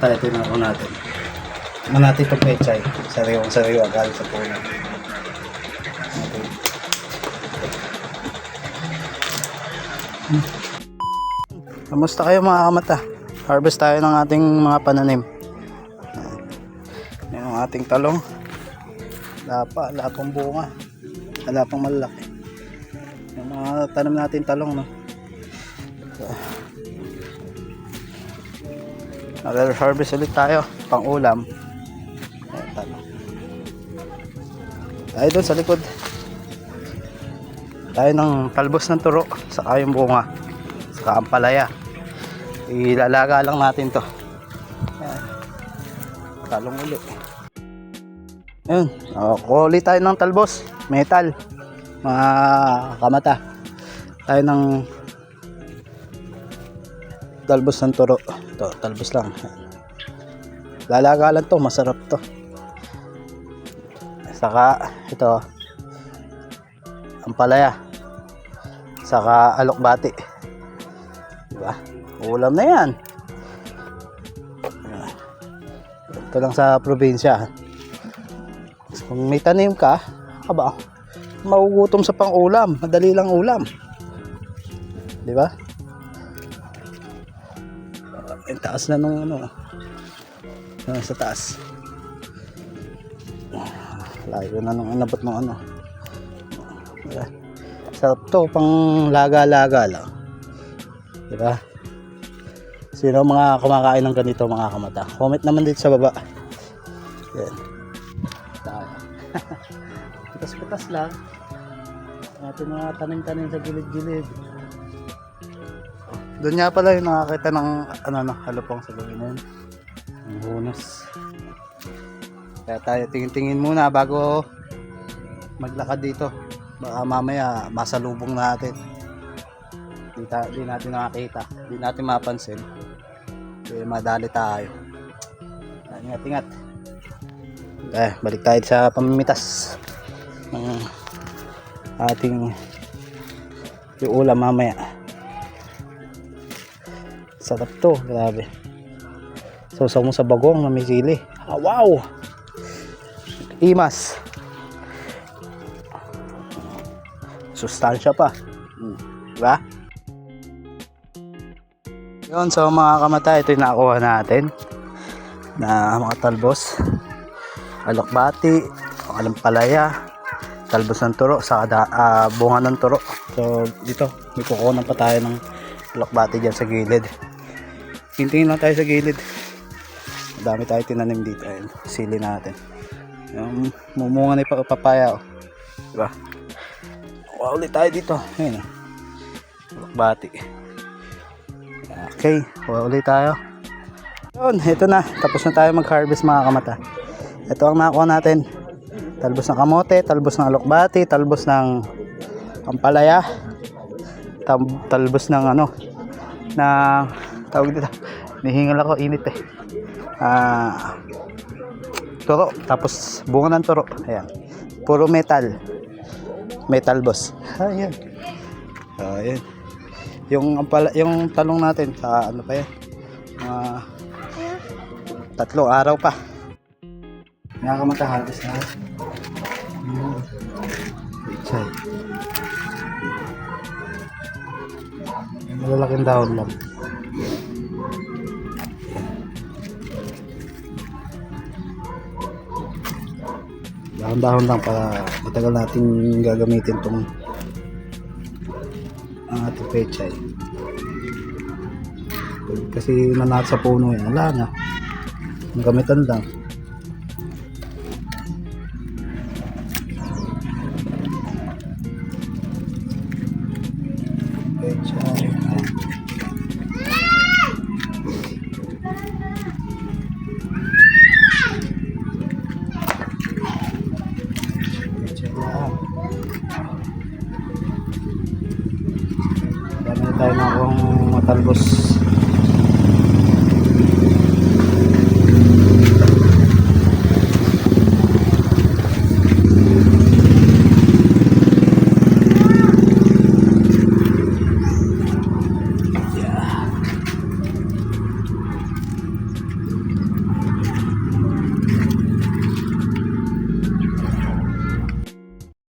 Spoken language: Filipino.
Tayo ito yung ako. Ano natin itong pechay? Sariwang sariwa galing sa puno. Okay. Kamusta kayo mga kamata? Harvest tayo ng ating mga pananim. Yan ang ating talong. Lapa, lapang bunga. Lapang malaki. Yung mga tanim natin talong, no? Nag-harvest ulit tayo, pang ulam. Ayan, talong. Tayo doon sa likod. Tayo ng talbos ng turo, saka yung bunga, saka ang palaya. Ilalaga lang natin to. Ayan. Talong ulit. Ayun, oh, kuli tayo ng talbos, metal, mga kamata. Tayo ng talbos ng turo. Ito, talbos lang. Lalaga lang to, masarap to. Saka, ito, ang palaya. Saka alokbati. Diba? Ulam na yan. Ito lang sa probinsya. Kung may tanim ka, aba, maugutom sa pang-ulam. Madali lang ulam. Di ba? Ang taas na nung ano. Ah, sa taas. Layo na nung inabot ng ano. Diba? Sarap to, pang laga-laga lang. Diba? Sino mga kumakain ng ganito mga kamata? Comment naman dito sa baba. Yan. Pitas-pitas lang. Ating mga tanim-tanim sa gilid-gilid. Doon nga pala yung nakakita ng ano na halupang sa loob na yun. Bonus. Kaya tayo tingin-tingin muna bago maglakad dito. Baka mamaya masalubong natin. Di, ta- di natin nakakita. Di natin mapansin. Kaya madali tayo. Ingat-ingat. Eh, balik tayo sa pamimitas ng ating yung ulam mamaya. Sarap to, grabe. Sausaw mo sa bagong na may. Ah, wow! Imas. Sustansya pa. Hmm. Diba? Yun, so mga kamata, ito yung nakuha natin na mga talbos. Alokbati, alampalaya, talbos ng turo, sa uh, bunga ng turo. So, dito, may kukunan pa tayo ng alokbati dyan sa gilid. Tingin lang tayo sa gilid. Madami tayo tinanim dito. Ayun, sili natin. Yung mumunga na yung papaya. Oh. Diba? Kuha ulit tayo dito. Ayun. oh. Alokbati. Okay, kuha ulit tayo. Yun, ito na. Tapos na tayo mag-harvest mga kamata. Ito ang nakuha natin. Talbos ng kamote, talbos ng alokbati, talbos ng ampalaya, talbos ng ano, na tawag dito. Nihingal ako, init eh. Ah, turo, tapos bunga ng turo. Ayan. Puro metal. Metal boss. Ayan. Ayan. Yung ampala, yung talong natin sa ano pa yan? Mga tatlong araw pa. Nakakamata harvest na. Hmm. Pichay. Malalaking dahon lang. Dahon-dahon lang para matagal natin gagamitin tong ang ating pechay. Kasi nanat sa puno yan, wala na. Gamitan lang. Tayo na akong matalbos